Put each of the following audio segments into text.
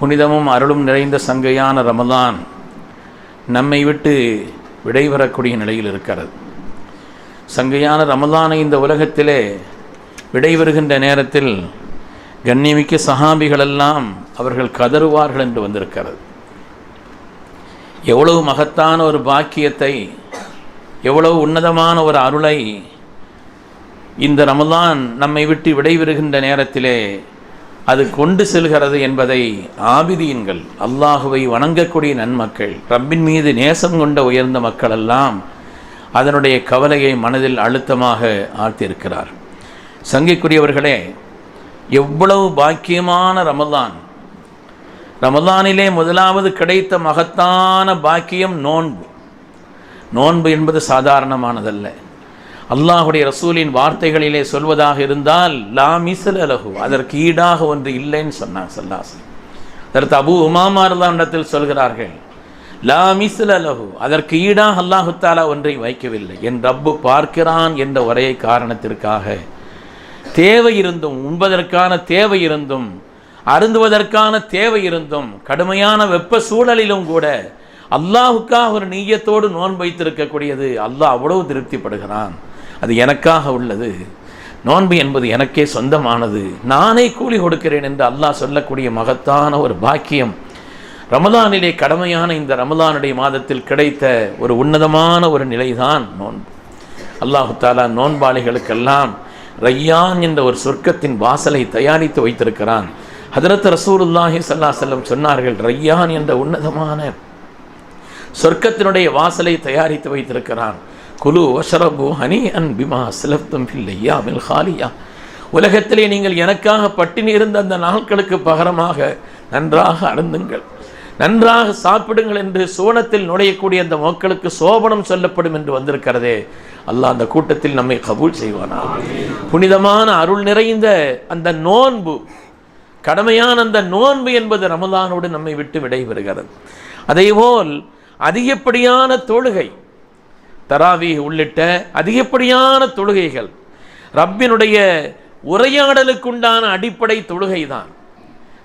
புனிதமும் அருளும் நிறைந்த சங்கையான ரமதான் நம்மை விட்டு விடைபெறக்கூடிய நிலையில் இருக்கிறது. சங்கையான ரமதானை இந்த உலகத்திலே விடைபெறுகின்ற நேரத்தில் கண்ணியமிக்க சஹாபிகளெல்லாம் அவர்கள் கதறுவார்கள் என்று வந்திருக்கிறது. எவ்வளவு மகத்தான ஒரு பாக்கியத்தை எவ்வளவு உன்னதமான ஒரு அருளை இந்த ரமதான் நம்மை விட்டு விடைபெறுகின்ற நேரத்திலே அது கொண்டு செல்கிறது என்பதை ஆபிதீன்கள் அல்லாஹுவை வணங்கக்கூடிய நன்மக்கள் ரப்பின் மீது நேசம் கொண்ட உயர்ந்த மக்களெல்லாம் அதனுடைய கவலையை மனதில் அழுத்தமாக ஆழ்த்தியிருக்கிறார். சங்கைக்குரியவர்களே எவ்வளவு பாக்கியமான ரமலான். ரமலானிலே முதலாவது கிடைத்த மகத்தான பாக்கியம் நோன்பு. நோன்பு என்பது சாதாரணமானதல்ல. அல்லாஹுடைய ரசூலின் வார்த்தைகளிலே சொல்வதாக இருந்தால் லா மிசல் அலகு அதற்கு ஈடாக ஒன்று இல்லைன்னு சொன்னாங்க சல்லாசன் அதற்கு அபு உமாமாரதாண்டத்தில் சொல்கிறார்கள் லா மிசல் அலகு அதற்கு ஈடாக அல்லாஹுத்தாலா ஒன்றை வைக்கவில்லை. என் ரப்பு பார்க்கிறான் என்ற ஒரே காரணத்திற்காக தேவை இருந்தும் உண்பதற்கான தேவை இருந்தும் அருந்துவதற்கான தேவை இருந்தும் கடுமையான வெப்ப சூழலிலும் கூட அல்லாஹுக்காக ஒரு நீயத்தோடு நோன்பு வைத்திருக்கக்கூடியது அல்லாஹ் அவ்வளவு திருப்திப்படுகிறான். அது எனக்காக உள்ளது. நோன்பு என்பது எனக்கே சொந்தமானது. நானே கூலி கொடுக்கிறேன் என்று அல்லாஹ் சொல்லக்கூடிய மகத்தான ஒரு பாக்கியம். ரமலானிலே கடமையான இந்த ரமலானுடைய மாதத்தில் கிடைத்த ஒரு உன்னதமான ஒரு நிலைதான் நோன்பு. அல்லாஹு தாலா நோன்பாளிகளுக்கெல்லாம் ரையான் என்ற ஒரு சொர்க்கத்தின் வாசலை தயாரித்து வைத்திருக்கிறான். ஹதரத் ரசூலுல்லாஹி சல்லா செல்லம் சொன்னார்கள் ரையான் என்ற உன்னதமான சொர்க்கத்தினுடைய வாசலை தயாரித்து வைத்திருக்கிறான். குலு வஷரபு ஹனி அன் பிமா சிலப்தம் பில்லையா மில் ஹாலியா. உலகத்திலே நீங்கள் எனக்காக பட்டினி இருந்த அந்த நாட்களுக்கு பகரமாக நன்றாக அருந்துங்கள். நன்றாக சாப்பிடுங்கள் என்று சோனத்தில் நுழையக்கூடிய அந்த மக்களுக்கு சோபனம் சொல்லப்படும் என்று வந்திருக்கிறதே. அல்லாஹ் அந்த கூட்டத்தில் நம்மை கபூல் செய்வானா? புனிதமான அருள் நிறைந்த அந்த நோன்பு கடமையான அந்த நோன்பு என்பது ரமதானோடு நம்மை விட்டு விடைபெறுகிறது. அதேபோல் அதிகப்படியான தொழுகை தராவி உள்ளிட்ட அதிகப்படியான தொழுகைகள் ரப்பினுடைய உரையாடலுக்குண்டான அடிப்படை தொழுகை தான்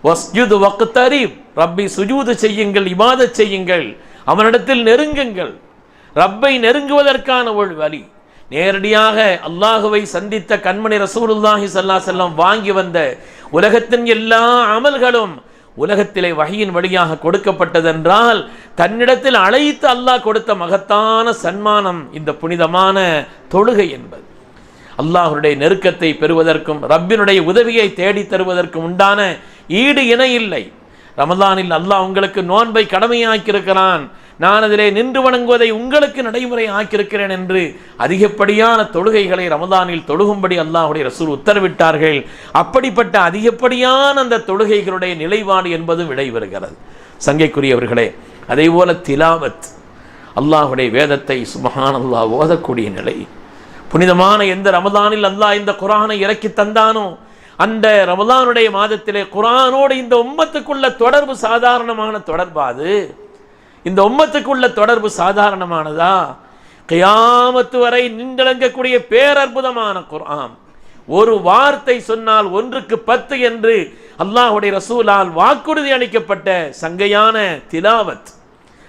வஸ்ஜுது வக்தரீப் ரப்பை சுஜூது செய்யுங்கள் இபாத செய்யுங்கள் அவனிடத்தில் நெருங்குங்கள். ரப்பை நெருங்குவதற்கான ஒரு வழி. நேரடியாக அல்லாஹுவை சந்தித்த கண்மணி ரசூலுல்லாஹி சல்லா செல்லம் வாங்கி வந்த உலகத்தின் எல்லா அமல்களும் உலகத்திலே வகையின் வழியாக கொடுக்கப்பட்டதென்றால் தன்னிடத்தில் அழைத்து அல்லாஹ் கொடுத்த மகத்தான சன்மானம் இந்த புனிதமான தொழுகை என்பது. அல்லாஹருடைய நெருக்கத்தை பெறுவதற்கும் ரப்பினுடைய உதவியை தேடி தருவதற்கும் உண்டான ஈடு இணை இல்லை. ரமதானில் அல்லாஹ் உங்களுக்கு நோன்பை கடமையாக்கியிருக்கிறான். நான் அதிலே நின்று வணங்குவதை உங்களுக்கு நடைமுறை ஆக்கியிருக்கிறேன் என்று அதிகப்படியான தொழுகைகளை ரமதானில் தொழுகும்படி அல்லாஹுடைய ரசூல் உத்தரவிட்டார்கள். அப்படிப்பட்ட அதிகப்படியான அந்த தொழுகைகளுடைய நிலைப்பாடு என்பதும் விடைபெறுகிறது. சங்கைக்குரியவர்களே அதே போல திலாவத் அல்லாஹுடைய வேதத்தை சுமகான் அல்லாஹ் ஓதக்கூடிய நிலை. புனிதமான எந்த ரமதானில் அல்லாஹ் இந்த குரானை இறக்கி தந்தானோ அந்த ரமதானுடைய மாதத்திலே குரானோடு இந்த உம்மத்துக்குள்ள தொடர்பு சாதாரணமான தொடர்பாது. இந்த உம்மத்துக்குள்ள தொடர்பு சாதாரணமானதா? கியாமத்து வரை நின்றடங்கக்கூடிய பேரற்புதமான குரான் ஒரு வார்த்தை சொன்னால் ஒன்றுக்கு பத்து என்று அல்லாஹுடைய ரசூலால் வாக்குறுதி அளிக்கப்பட்ட சங்கையான திலாவத்.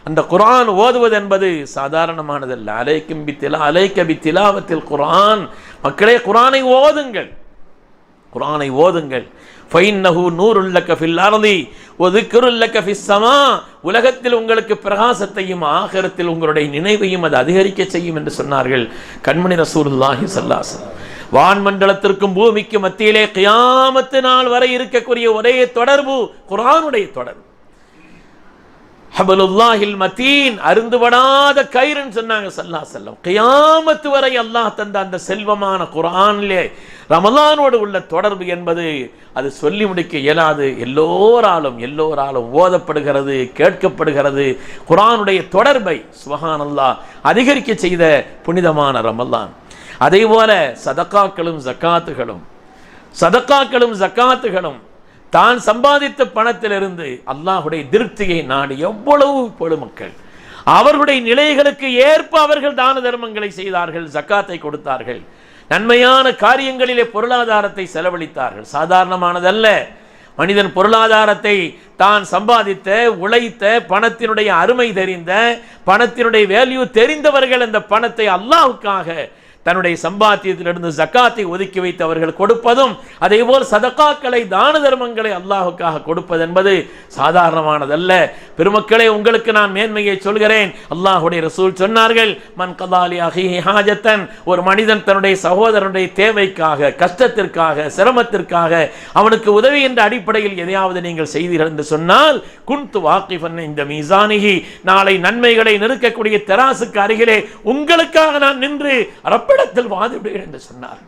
அந்த குரான் ஓதுவது என்பது சாதாரணமானதல்ல. அலைக்கும் பி திலா அலைக்க பி திலாவத்தில் குரான் மக்களே குரானை ஓதுங்கள். குரானை ஓதுங்கள். ஃபைன்னஹு நூறுல்லக்க கஃபில் அர்தி ஒதுக்குருல்லக்க ஃபிஸ் சமா. உலகத்தில் உங்களுக்கு பிரகாசத்தையும் ஆகரத்தில் உங்களுடைய நினைவையும் அது அதிகரிக்க செய்யும் என்று சொன்னார்கள் கண்மணி ரசூலுல்லாஹி ஸல்லல்லாஹு வான்மண்டலத்திற்கும் பூமிக்கு மத்தியிலே கியாமத்து நாள் வரை இருக்கக்கூடிய ஒரே தொடர்பு குரானுடைய தொடர்பு. ஹபலுல்லாஹில் மத்தீன் அருந்துபடாத கயிறுன்னு சொன்னாங்க சல்லா செல்லம் கியாமத்து வரை அல்லாஹ் தந்த அந்த செல்வமான குரான்லே ரமலானோடு உள்ள தொடர்பு என்பது அது சொல்லி முடிக்க இயலாது. எல்லோராலும் எல்லோராலும் ஓதப்படுகிறது கேட்கப்படுகிறது. குரானுடைய தொடர்பை சுஹான் அல்லாஹ் அதிகரிக்க செய்த புனிதமான ரமலான். அதே போல சதக்காக்களும் ஜக்காத்துகளும் சதக்காக்களும் ஜக்காத்துகளும் தான் சம்பாதித்த பணத்திலிருந்து அல்லாஹுடைய திருப்தியை நாடி எவ்வளவு பொதுமக்கள் அவர்களுடைய நிலைகளுக்கு ஏற்ப அவர்கள் தான தர்மங்களை செய்தார்கள் ஜக்காத்தை கொடுத்தார்கள். நன்மையான காரியங்களிலே பொருளாதாரத்தை செலவழித்தார்கள். சாதாரணமானதல்ல. மனிதன் பொருளாதாரத்தை தான் சம்பாதித்த உழைத்த பணத்தினுடைய அருமை தெரிந்த பணத்தினுடைய வேல்யூ தெரிந்தவர்கள் அந்த பணத்தை அல்லாவுக்காக தன்னுடைய சம்பாத்தியத்திலிருந்து ஜக்காத்தை ஒதுக்கி வைத்து அவர்கள் கொடுப்பதும் அதேபோல் சதக்காக்களை தான தர்மங்களை அல்லாஹுக்காக கொடுப்பது என்பது சாதாரணமானதல்ல. பெருமக்களே உங்களுக்கு நான் மேன்மையை சொல்கிறேன். அல்லாஹுடைய ரசூல் சொன்னார்கள் மன் கதாலி அஹி ஹாஜத்தன் ஒரு மனிதன் தன்னுடைய சகோதரனுடைய தேவைக்காக கஷ்டத்திற்காக சிரமத்திற்காக அவனுக்கு உதவி என்ற அடிப்படையில் எதையாவது நீங்கள் செய்தீர்கள் என்று சொன்னால் குன்து வாக்கிஃபன் இந்த மீசானிகி நாளை நன்மைகளை நெருக்கக்கூடிய தெராசுக்கு அருகிலே உங்களுக்காக நான் நின்று ரப்பிடத்தில் வாதிடுவேன் என்று சொன்னார்.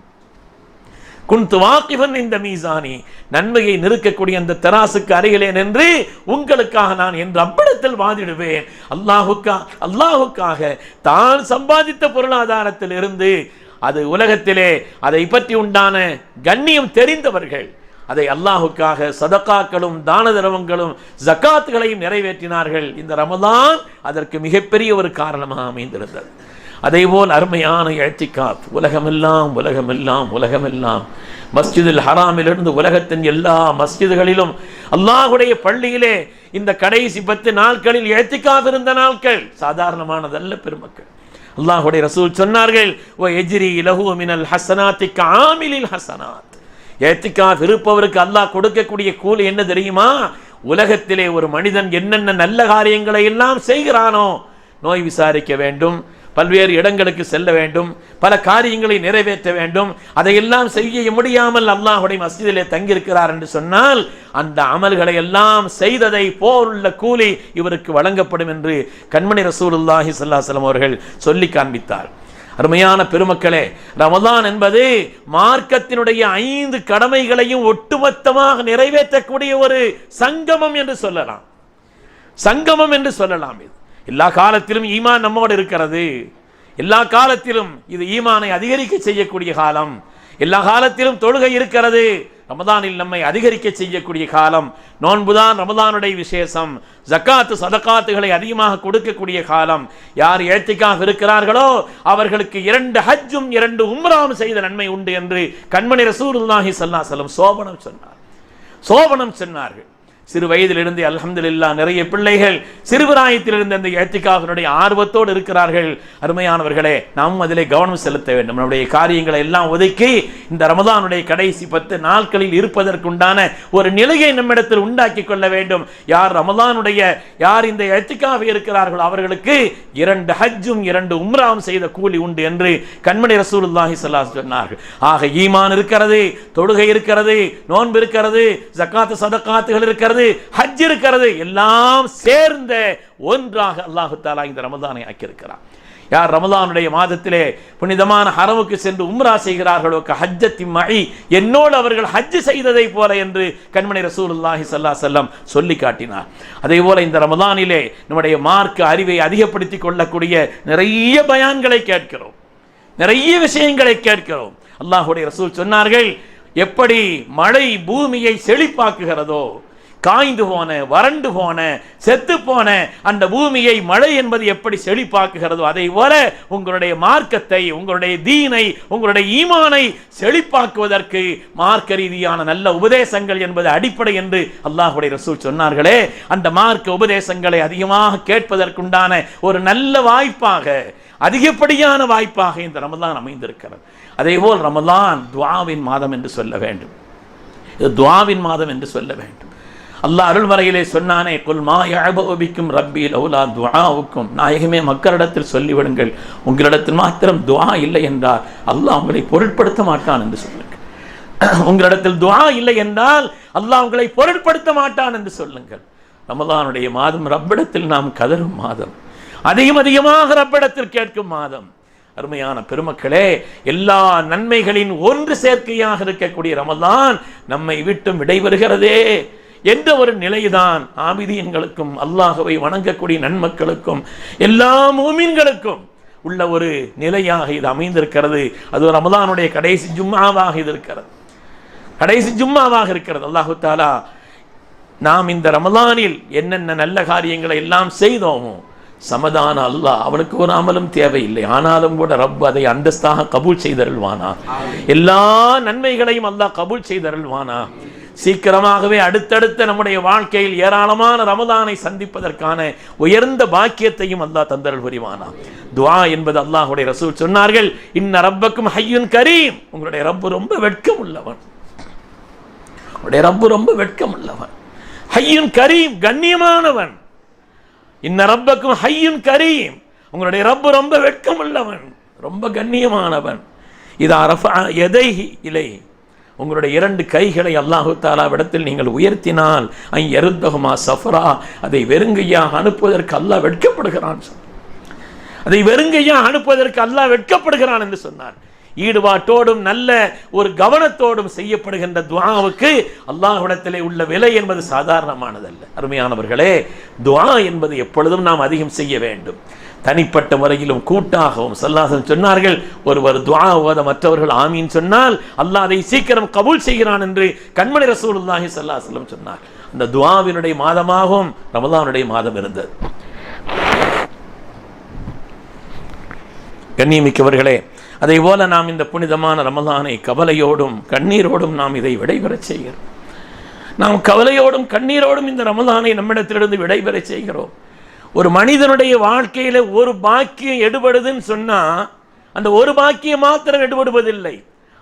குன்து வாக்கிவன் இந்த மீசானி நன்மையை நிறுக்கக்கூடிய அந்த தெராசுக்கு அருகிலே நின்று உங்களுக்காக நான் என் ரப்பிடத்தில் வாதிடுவேன். அல்லாஹுக்கா அல்லாஹுக்காக தான் சம்பாதித்த பொருளாதாரத்தில் இருந்து அது உலகத்திலே அதை பற்றி உண்டான கண்ணியம் தெரிந்தவர்கள் அதை அல்லாஹுக்காக சதக்காக்களும் தான தர்மங்களும் ஜக்காத்துகளையும் நிறைவேற்றினார்கள். இந்த ரமதான் அதற்கு மிகப்பெரிய ஒரு காரணமாக அமைந்திருந்தது. அதேபோல் அருமையான எழுத்திக்காத் உலகமெல்லாம் உலகமெல்லாம் உலகமெல்லாம். மஸ்ஜிதில் ஹராமிலிருந்து உலகத்தின் எல்லா மஸ்ஜிதுகளிலும் அல்லாஹுடைய பள்ளியிலே இந்த கடைசி பத்து நாட்களில் எழுத்திக்காத் இருந்த நாட்கள் சாதாரணமானதல்ல பெருமக்கள். அல்லாஹுடைய ரசூல் சொன்னார்கள் ஓ எஜிரி இலகு மினல் ஹசனாத்தி காமிலில் ஹசனாத். ஏத்திக்காஃப் இருப்பவருக்கு அல்லாஹ் கொடுக்கக்கூடிய கூலி என்ன தெரியுமா? உலகத்திலே ஒரு மனிதன் என்னென்ன நல்ல காரியங்களை எல்லாம் செய்கிறானோ நோய் விசாரிக்க வேண்டும். பல்வேறு இடங்களுக்கு செல்ல வேண்டும். பல காரியங்களை நிறைவேற்ற வேண்டும். அதையெல்லாம் செய்ய முடியாமல் அல்லாஹுடைய மஸ்ஜிதிலே தங்கியிருக்கிறார் என்று சொன்னால் அந்த அமல்களை எல்லாம் செய்ததை போலுள்ள கூலி இவருக்கு வழங்கப்படும் என்று கண்மணி ரசூலுல்லாஹி ஸல்லல்லாஹு அவர்கள் சொல்லி காண்பித்தார். அருமையான பெருமக்களே ரமதான் என்பது மார்க்கத்தினுடைய ஐந்து கடமைகளையும் ஒட்டுமொத்தமாக நிறைவேற்றக்கூடிய ஒரு சங்கமம் என்று சொல்லலாம். சங்கமம் என்று சொல்லலாம் இது. எல்லா காலத்திலும் ஈமான் நம்மோடு இருக்கிறது. எல்லா காலத்திலும் இது ஈமானை அதிகரிக்க செய்யக்கூடிய காலம். எல்லா காலத்திலும் தொழுகை இருக்கிறது. ரமதானில் நம்மை அதிகரிக்க செய்யக்கூடிய காலம். நோன்புதான் ரமதானுடைய விசேஷம். ஜக்காத்து சதக்காத்துகளை அதிகமாக கொடுக்கக்கூடிய காலம். யார் ஏழ்த்திக்காக இருக்கிறார்களோ அவர்களுக்கு இரண்டு ஹஜ்ஜும் இரண்டு உம்ராவும் செய்த நன்மை உண்டு என்று கண்மணி ரசூலுல்லாஹி சல்லா அலைஹி சோபனம் சொன்னார். சோபனம் சொன்னார்கள். சிறு வயதிலிருந்து அலமதுல்லா நிறைய பிள்ளைகள் சிறுபிராயத்திலிருந்து அந்த ஏத்திகாவினுடைய ஆர்வத்தோடு இருக்கிறார்கள். அருமையானவர்களே நாம் அதிலே கவனம் செலுத்த வேண்டும். நம்முடைய காரியங்களை எல்லாம் ஒதுக்கி இந்த ரமதானுடைய கடைசி பத்து நாட்களில் இருப்பதற்குண்டான ஒரு நிலையை நம்மிடத்தில் உண்டாக்கி கொள்ள வேண்டும். யார் ரமதானுடைய யார் இந்த ஏத்திகாவை இருக்கிறார்களோ அவர்களுக்கு இரண்டு ஹஜ்ஜும் இரண்டு உம்ராவும் செய்த கூலி உண்டு என்று கண்மணி ரசூலுல்லாஹி சொல்லா சொன்னார்கள். ஆக ஈமான் இருக்கிறது தொழுகை இருக்கிறது நோன்பு இருக்கிறது ஜக்காத்து சதக்காத்துகள் இருக்கிறது. இருக்கிறது ஹஜ் இருக்கிறது எல்லாம் சேர்ந்த ஒன்றாக அல்லாஹு தாலா இந்த ரமதானை ஆக்கியிருக்கிறார் யார் ரமதானுடைய மாதத்திலே புனிதமான ஹரமுக்கு சென்று உம்ரா செய்கிறார்களோ ஹஜ்ஜத்தி மழி என்னோடு அவர்கள் ஹஜ்ஜு செய்ததை போல என்று கண்மணி ரசூலுல்லாஹி சல்லா செல்லம் சொல்லி காட்டினார். அதே போல இந்த ரமதானிலே நம்முடைய மார்க்க அறிவை அதிகப்படுத்தி கொள்ளக்கூடிய நிறைய பயான்களை கேட்கிறோம். நிறைய விஷயங்களை கேட்கிறோம். அல்லாஹுடைய ரசூல் சொன்னார்கள் எப்படி மழை பூமியை செழிப்பாக்குகிறதோ காய்ந்து போன வறண்டு போன செத்து போன அந்த பூமியை மழை என்பது எப்படி செழிப்பாக்குகிறதோ அதை போல உங்களுடைய மார்க்கத்தை உங்களுடைய தீனை உங்களுடைய ஈமானை செழிப்பாக்குவதற்கு மார்க்க ரீதியான நல்ல உபதேசங்கள் என்பது அடிப்படை என்று அல்லாஹுடைய ரசூல் சொன்னார்களே. அந்த மார்க்க உபதேசங்களை அதிகமாக கேட்பதற்குண்டான ஒரு நல்ல வாய்ப்பாக அதிகப்படியான வாய்ப்பாக இந்த ரமலான் அமைந்திருக்கிறது. அதேபோல் ரமலான் துவாவின் மாதம் என்று சொல்ல வேண்டும். இது துவாவின் மாதம் என்று சொல்ல வேண்டும். அல்லாஹ் அருள்வரையிலே சொன்னானே குல்மா யாபோபிக்கும் ரப்பி லவுலா துவாவுக்கும் நாயகமே மக்களிடத்தில் சொல்லிவிடுங்கள். உங்களிடத்தில் மாத்திரம் துவா இல்லை என்றால் அல்லாஹ் உங்களை பொருட்படுத்த மாட்டான் என்று சொல்லுங்கள். உங்களிடத்தில் துவா இல்லை என்றால் அல்லாஹ் உங்களை பொருட்படுத்த மாட்டான் என்று சொல்லுங்கள். ரமதானுடைய மாதம் ரப்பிடத்தில் நாம் கதரும் மாதம். அதிகம் அதிகமாக ரப்பிடத்தில் கேட்கும் மாதம். அருமையான பெருமக்களே எல்லா நன்மைகளின் ஒன்று சேர்க்கையாக இருக்கக்கூடிய ரமதான் நம்மை விட்டும் விடைபெறுகிறதே. என்ற ஒரு நிலைதான் ஆபிதியன்களுக்கும் அல்லாஹவை வணங்கக்கூடிய நன்மக்களுக்கும் எல்லா மூமின்களுக்கும் உள்ள ஒரு நிலையாக இது அமைந்திருக்கிறது. அது ரமதானுடைய கடைசி ஜும்மாவாக இது இருக்கிறது. கடைசி ஜும்மாவாக இருக்கிறது. அல்லாஹு தாலா நாம் இந்த ரமலானில் என்னென்ன நல்ல காரியங்களை எல்லாம் செய்தோமோ சமதான அல்லாஹ் அவனுக்கு ஒரு அமலும் தேவையில்லை. ஆனாலும் கூட ரப் அதை அந்தஸ்தாக கபூல் செய்தருள்வானா? எல்லா நன்மைகளையும் அல்லாஹ் கபூல் செய்தருள்வானா? சீக்கிரமாகவே அடுத்தடுத்த நம்முடைய வாழ்க்கையில் ஏராளமான ரமதானை சந்திப்பதற்கான உயர்ந்த பாக்கியத்தையும் அல்லாஹ் தந்தரல் புரிவானா? துவா என்பது அல்லாஹுடைய ரசூல் சொன்னார்கள் இன்ன ரப்பக்கும் ஹையுன் கரீம். உங்களுடைய ரப்பு ரொம்ப வெட்கம் உள்ளவன் உங்களுடைய ரப்பு ரொம்ப வெட்கம் உள்ளவன் ஹையுன் கரீம் கண்ணியமானவன். இன்ன ரப்பக்கும் ஹையுன் கரீம். உங்களுடைய ரப்பு ரொம்ப வெட்கம் உள்ளவன் ரொம்ப கண்ணியமானவன். இதா ரஃபா எதை இலை உங்களுடைய இரண்டு கைகளை அல்லாஹு தாலாவிடத்தில் நீங்கள் உயர்த்தினால் ஐ எருத்தகுமா சஃபரா அதை வெறுங்கையாக அனுப்புவதற்கு அல்லாஹ் வெட்கப்படுகிறான் அதை வெறுங்கையாக அனுப்புவதற்கு அல்லாஹ் வெட்கப்படுகிறான் என்று சொன்னார் ஈடுபாட்டோடும் நல்ல ஒரு கவனத்தோடும் செய்யப்படுகின்ற துவாவுக்கு அல்லாஹ்விடத்திலே உள்ள விலை என்பது சாதாரணமானதல்ல. அருமையானவர்களே துவா என்பது எப்பொழுதும் நாம் அதிகம் செய்ய வேண்டும். தனிப்பட்ட முறையிலும் கூட்டாகவும் சல்லாசன் சொன்னார்கள். ஒருவர் துவா ஓத மற்றவர்கள் ஆமீன் சொன்னால் அல்லாஹ் அதை சீக்கிரம் கபூல் செய்கிறான் என்று கண்மணி ரசூலுல்லாஹி ஸல்லல்லாஹு சொன்னார். அந்த துவாவினுடைய மாதமாகவும் ரமதானுடைய மாதம் இருந்தது. கண்ணியமிக்கவர்களே அதே போல நாம் இந்த புனிதமான ரமதானை கவலையோடும் கண்ணீரோடும் நாம் இதை விடைபெறச் செய்கிறோம். நாம் கவலையோடும் கண்ணீரோடும் இந்த ரமதானை நம்மிடத்திலிருந்து விடைபெறச் செய்கிறோம். ஒரு மனிதனுடைய வாழ்க்கையில ஒரு பாக்கியம் எடுபடுதுன்னு சொன்னா அந்த ஒரு பாக்கியம் மாத்திரம் எடுபடுவதில்லை.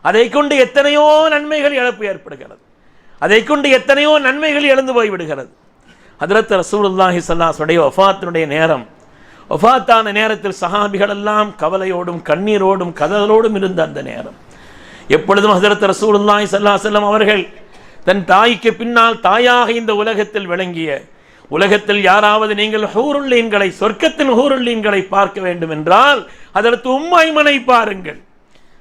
அதை கொண்டு எத்தனையோ நன்மைகள் இழப்பு ஏற்படுகிறது. அதை கொண்டு எத்தனையோ நன்மைகள் இழந்து போய்விடுகிறது. ஹதரத் ரசூலுல்லாஹி சல்லாஸுடைய ஒஃபாத்தினுடைய நேரம். ஒஃபாத்தான நேரத்தில் சஹாபிகள் எல்லாம் கவலையோடும் கண்ணீரோடும் கதலோடும் இருந்த அந்த நேரம். எப்பொழுதும் ஹசரத் ரசூலுல்லாஹி சல்லாஹ் செல்லம் அவர்கள் தன் தாய்க்கு பின்னால் தாயாக இந்த உலகத்தில் விளங்கிய உலகத்தில் யாராவது நீங்கள் ஹூருள்ளீன்களை சொர்க்கத்தில் ஹூருள்ளீன்களை பார்க்க வேண்டும் என்றால் அதற்கு உம்மைமனை பாருங்கள்.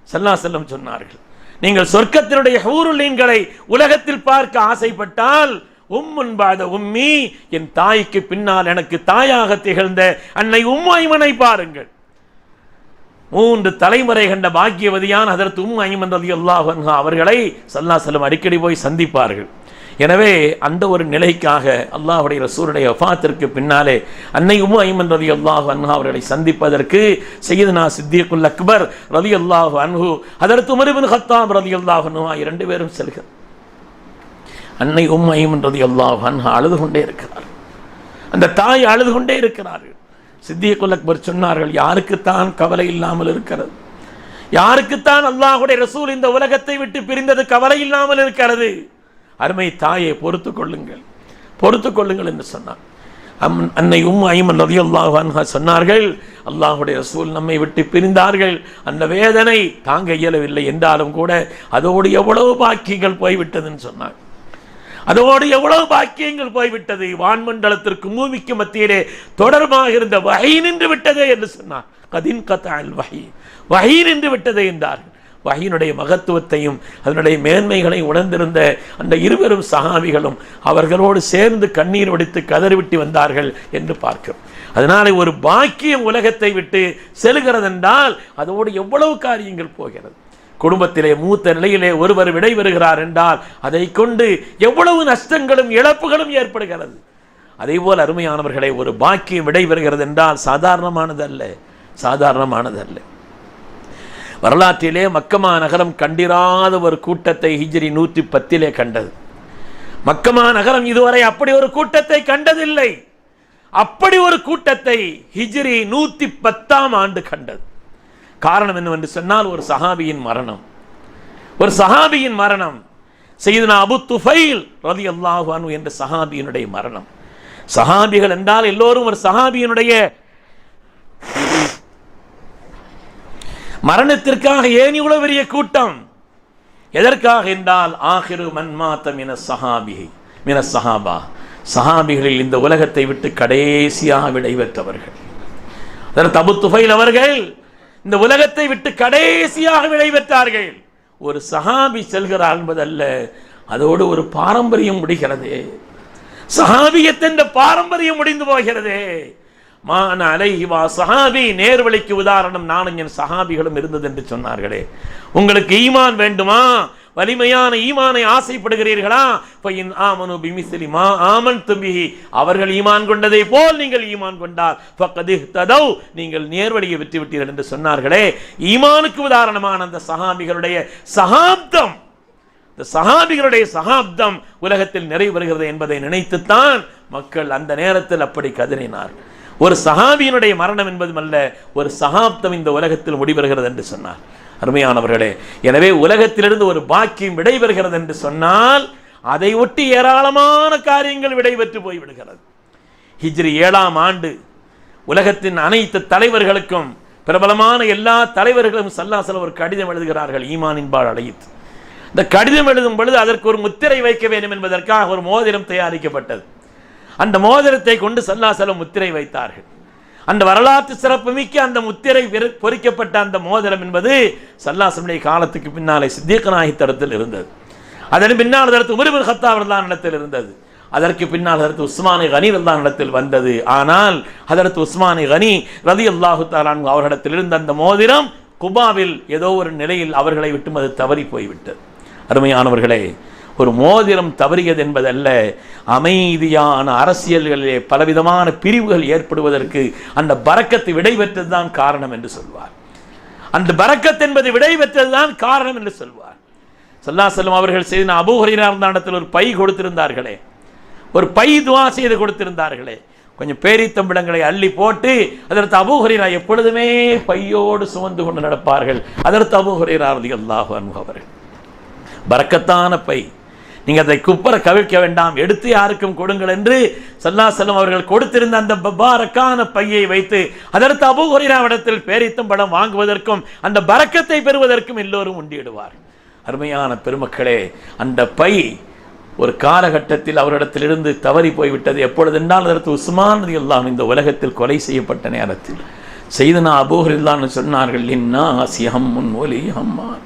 சல்லா செல்லம் சொன்னார்கள். நீங்கள் சொர்க்கத்தினுடைய ஹூருள்ளீன்களை உலகத்தில் பார்க்க ஆசைப்பட்டால் உம் முன்பாத உம்மி என் தாய்க்கு பின்னால் எனக்கு தாயாக திகழ்ந்த அன்னை உம்மைமனை பாருங்கள். மூன்று தலைமுறை கண்ட பாக்கியவதியான் அதற்கு உம் ஐமன் ரதி அல்லாஹ் அவர்களை சல்லா செல்லம் அடிக்கடி போய் சந்திப்பார்கள். எனவே அந்த ஒரு நிலைக்காக அல்லாஹுடைய ரசூருடைய வஃபாத்திற்கு பின்னாலே அன்னை உமு ஐமன் ரவி அல்லாஹு அன்ஹா அவர்களை சந்திப்பதற்கு செய்யதுனா சித்தியக்குல் அக்பர் ரவி அல்லாஹு அன்ஹு அதற்கு உமரிபின் ஹத்தாம் ரவி அல்லாஹு அன்ஹா இரண்டு பேரும் செல்கிறார் அன்னை உம் ஐமன் ரவி அல்லாஹு அன்ஹா அழுது கொண்டே இருக்கிறார். அந்த தாய் அழுது கொண்டே இருக்கிறார்கள். சித்தியக்குல் அக்பர் சொன்னார்கள் யாருக்குத்தான் கவலை இல்லாமல் இருக்கிறது? யாருக்குத்தான் அல்லாஹுடைய ரசூல் இந்த உலகத்தை விட்டு பிரிந்தது கவலை இல்லாமல் இருக்கிறது? அருமை தாயை பொறுத்து கொள்ளுங்கள். பொறுத்து கொள்ளுங்கள் என்று சொன்னார் அம் அன்னை உம் ஐமன் ரதி அல்லாஹ் சொன்னார்கள் அல்லாஹுடைய ரசூல் நம்மை விட்டு பிரிந்தார்கள். அந்த வேதனை தாங்க இயலவில்லை என்றாலும் கூட அதோடு எவ்வளவு பாக்கியங்கள் போய்விட்டதுன்னு சொன்னார் அதோடு எவ்வளவு பாக்கியங்கள் போய்விட்டது? வான்மண்டலத்திற்கு பூமிக்கு மத்தியிலே தொடர்பாக இருந்த வகை நின்று விட்டதே என்று சொன்னார் கதின் கதால் வகை. வகை நின்று விட்டதே என்றார்கள். வகையினுடைய மகத்துவத்தையும் அதனுடைய மேன்மைகளையும் உணர்ந்திருந்த அந்த இருவரும் சகாமிகளும் அவர்களோடு சேர்ந்து கண்ணீர் வடித்து கதறிவிட்டு வந்தார்கள் என்று பார்க்கிறோம். அதனாலே ஒரு பாக்கியம் உலகத்தை விட்டு செல்கிறதென்றால் அதோடு எவ்வளவு காரியங்கள் போகிறது? குடும்பத்திலே மூத்த நிலையிலே ஒருவர் விடைபெறுகிறார் என்றால் அதை கொண்டு எவ்வளவு நஷ்டங்களும் இழப்புகளும் ஏற்படுகிறது? அதேபோல் அருமையானவர்களை ஒரு பாக்கியம் விடைபெறுகிறது என்றால் சாதாரணமானதல்ல சாதாரணமானதல்ல. வரலாற்றிலே மக்கமா நகரம் கண்டிராத ஒரு கூட்டத்தை ஹிஜ்ரி நூற்றி பத்திலே கண்டது. மக்கமா நகரம் இதுவரை அப்படி ஒரு கூட்டத்தை கண்டதில்லை. அப்படி ஒரு கூட்டத்தை ஹிஜ்ரி நூற்றி பத்தாம் ஆண்டு கண்டது. காரணம் என்னவென்று சொன்னால் ஒரு சஹாபியின் மரணம். ஒரு சஹாபியின் மரணம். செய்தனா அபு துஃபைல் ரதி அல்லாஹானு என்ற சஹாபியினுடைய மரணம். சஹாபிகள் என்றால் எல்லோரும் ஒரு சஹாபியினுடைய மரணத்திற்காக ஏன் இவ்வளவு பெரிய கூட்டம்? எதற்காக என்றால் ஆகிரு மன்மாத்தம் என சஹாபிகை மின சஹாபா. சஹாபிகளில் இந்த உலகத்தை விட்டு கடைசியாக விடைபெற்றவர்கள் அதற்கு தபு துஃபைல் அவர்கள் இந்த உலகத்தை விட்டு கடைசியாக விடைபெற்றார்கள் ஒரு சஹாபி செல்கிறார் என்பதல்ல அதோடு ஒரு பாரம்பரியம் முடிகிறது. சஹாபியத்தின் பாரம்பரியம் முடிந்து போகிறது. மான அலைஹிவா சஹாபி நேர்வழிக்கு உதாரணம் நானும் என் சஹாபிகளும் இருந்தது என்று சொன்னார்களே. உங்களுக்கு ஈமான் வேண்டுமா? வலிமையான ஈமானை ஆசைப்படுகிறீர்களா? பையன் ஆமனு பிமிசிலி மா ஆமன் தும்பிஹி அவர்கள் ஈமான் கொண்டதை போல் நீங்கள் ஈமான் கொண்டால். பக்கது ததௌ நீங்கள் நேர்வழியை விட்டுவிட்டீர்கள் என்று சொன்னார்களே. ஈமானுக்கு உதாரணமான அந்த சஹாபிகளுடைய சகாப்தம். இந்த சஹாபிகளுடைய சகாப்தம் உலகத்தில் நிறைவேறுகிறது என்பதை நினைத்துத்தான் மக்கள் அந்த நேரத்தில் அப்படி கதறினார்கள். ஒரு சஹாபியினுடைய மரணம் என்பதுமல்ல ஒரு சகாப்தம் இந்த உலகத்தில் முடிவருகிறது என்று சொன்னார். அருமையானவர்களே எனவே உலகத்திலிருந்து ஒரு பாக்கியம் விடைபெறுகிறது என்று சொன்னால் அதை ஒட்டி ஏராளமான காரியங்கள் விடைபெற்று போய்விடுகிறது. ஹிஜ்ரி ஏழாம் ஆண்டு உலகத்தின் அனைத்து தலைவர்களுக்கும் பிரபலமான எல்லா தலைவர்களும் சல்லாசல ஒரு கடிதம் எழுதுகிறார்கள் ஈமானின்பால் அழைத்து இந்த கடிதம் எழுதும் பொழுது அதற்கு ஒரு முத்திரை வைக்க வேண்டும் என்பதற்காக ஒரு மோதிரம் தயாரிக்கப்பட்டது. அந்த மோதிரத்தை கொண்டு சல்லாசலம் முத்திரை வைத்தார்கள். அந்த வரலாற்று சிறப்புமிக்க அந்த முத்திரை பொறிக்கப்பட்ட அந்த மோதிரம் என்பது சல்லாசனுடைய காலத்துக்கு பின்னாலே சித்திகநாயகி தரத்தில் இருந்தது. அதன் பின்னால் அதற்கு உமர்பின் ஹத்தாவர்தான் இடத்தில் இருந்தது. அதற்கு பின்னால் அதற்கு உஸ்மானி கனி தான் இடத்தில் வந்தது. ஆனால் அதற்கு உஸ்மானி கனி ரதி அல்லாஹு தாலான் அவர்களிடத்தில் இருந்த அந்த மோதிரம் குபாவில் ஏதோ ஒரு நிலையில் அவர்களை விட்டும் அது தவறி போய்விட்டது. அருமையானவர்களே ஒரு மோதிரம் தவறியது என்பதல்ல. அமைதியான அரசியல்களிலே பலவிதமான பிரிவுகள் ஏற்படுவதற்கு அந்த பறக்கத்து விடைபெற்றது தான் காரணம் என்று சொல்வார். அந்த பறக்கத் என்பது விடைபெற்றது தான் காரணம் என்று சொல்வார். சல்லாசல்லம் அவர்கள் செய்த அபூஹரினார் ஒரு பை கொடுத்திருந்தார்களே. ஒரு பை துவா செய்து கொடுத்திருந்தார்களே. கொஞ்சம் பேரித்தம்பிடங்களை அள்ளி போட்டு அதற்கு அபூஹரிரா எப்பொழுதுமே பையோடு சுமந்து கொண்டு நடப்பார்கள். அதற்கு அபூஹரிரா அல்லாஹு அவர்கள். பறக்கத்தான பை. நீங்கள் அதை குப்பர கவிழ்க்க வேண்டாம். எடுத்து யாருக்கும் கொடுங்கள் என்று சல்லாசலம் அவர்கள் கொடுத்திருந்த அந்த பபாரக்கான பையை வைத்து அதற்கு அபுகுரிராவிடத்தில் பேரித்தும் படம் வாங்குவதற்கும் அந்த பறக்கத்தை பெறுவதற்கும் எல்லோரும் உண்டியிடுவார். அருமையான பெருமக்களே அந்த பை ஒரு காலகட்டத்தில் அவரிடத்திலிருந்து தவறி போய்விட்டது. எப்பொழுதென்றால் அதற்கு உஸ்மான் எல்லாம் இந்த உலகத்தில் கொலை செய்யப்பட்ட நேரத்தில். செய்தனா அபூஹரில்லான்னு சொன்னார்கள் இன்னா ஆசியம் முன் ஒலி அம்மான்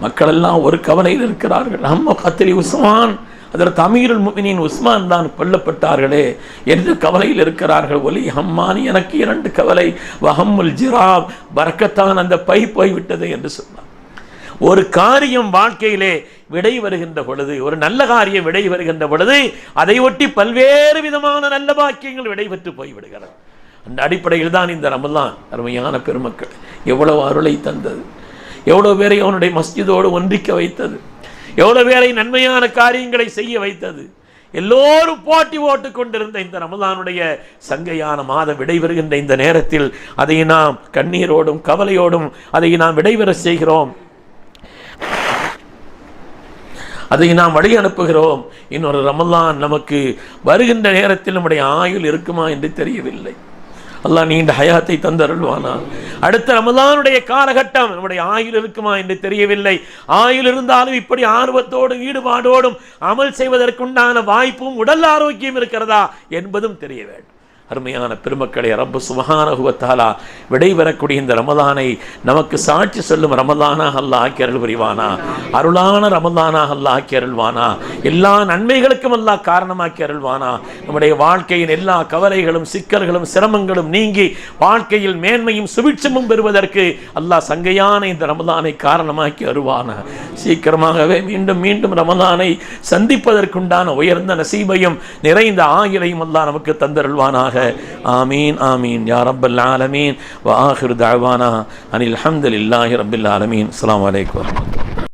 மக்கள் எல்லாம் ஒரு கவலையில் இருக்கிறார்கள். நம்ம கத்திரி உஸ்மான் அதற்கு அமீருல் முமினின் உஸ்மான் தான் கொல்லப்பட்டார்களே என்று கவலையில் இருக்கிறார்கள். ஒலி ஹம்மான் எனக்கு இரண்டு கவலை. வஹம்முல் ஜிராப் பறக்கத்தான் அந்த பை போய்விட்டது என்று சொன்னார். ஒரு காரியம் வாழ்க்கையிலே விடை வருகின்ற பொழுது ஒரு நல்ல காரியம் விடை வருகின்ற பொழுது அதை ஒட்டி பல்வேறு விதமான நல்ல பாக்கியங்கள் விடைபெற்று போய்விடுகிறது. அந்த அடிப்படையில் தான் இந்த ரமலான் அருமையான பெருமக்கள் எவ்வளவு அருளை தந்தது. எவ்வளோ பேரை அவனுடைய மஸ்ஜிதோடு ஒன்றிக்க வைத்தது? எவ்வளோ பேரை நன்மையான காரியங்களை செய்ய வைத்தது? எல்லோரும் போட்டி போட்டு கொண்டிருந்த இந்த ரமலானுடைய சங்கையான மாதம் விடைபெறுகின்ற இந்த நேரத்தில் அதை நாம் கண்ணீரோடும் கவலையோடும் அதை நாம் விடைபெற செய்கிறோம். அதை நாம் வழி அனுப்புகிறோம். இன்னொரு ரமலான் நமக்கு வருகின்ற நேரத்தில் நம்முடைய ஆயுள் இருக்குமா என்று தெரியவில்லை. அல்லா நீண்ட ஹயாத்தை தந்தருள்வானா? அடுத்த ரமதானுடைய காலகட்டம் நம்முடைய ஆயுள் இருக்குமா என்று தெரியவில்லை. ஆயுள் இருந்தாலும் இப்படி ஆர்வத்தோடும் ஈடுபாடோடும் அமல் செய்வதற்குண்டான வாய்ப்பும் உடல் ஆரோக்கியம் இருக்கிறதா என்பதும் தெரிய வேண்டும். அருமையான பெருமக்களை ரப்பு சுபஹானகுவத்தாலா விடைபெறக்கூடிய இந்த ரமதானை நமக்கு சாட்சி சொல்லும் ரமதானாக அல்ல ஆக்கி அருள் புரிவானா? அருளான ரமதானாக அல்ல ஆக்கி அருள்வானா? எல்லா நன்மைகளுக்கும் அல்லாஹ் காரணமாக்கி அருள்வானா? நம்முடைய வாழ்க்கையின் எல்லா கவலைகளும் சிக்கல்களும் சிரமங்களும் நீங்கி வாழ்க்கையில் மேன்மையும் சுபிட்சமும் பெறுவதற்கு அல்லாஹ் சங்கையான இந்த ரமதானை காரணமாக்கி அருவானா சீக்கிரமாகவே மீண்டும் மீண்டும் ரமதானை சந்திப்பதற்குண்டான உயர்ந்த நசீபையும் நிறைந்த ஆயிலையும் அல்லாஹ் நமக்கு தந்தருள்வானாக. ہے آمین آمین یا رب العالمین وآخر دعوانا أن الحمد لله رب العالمین السلام علیکم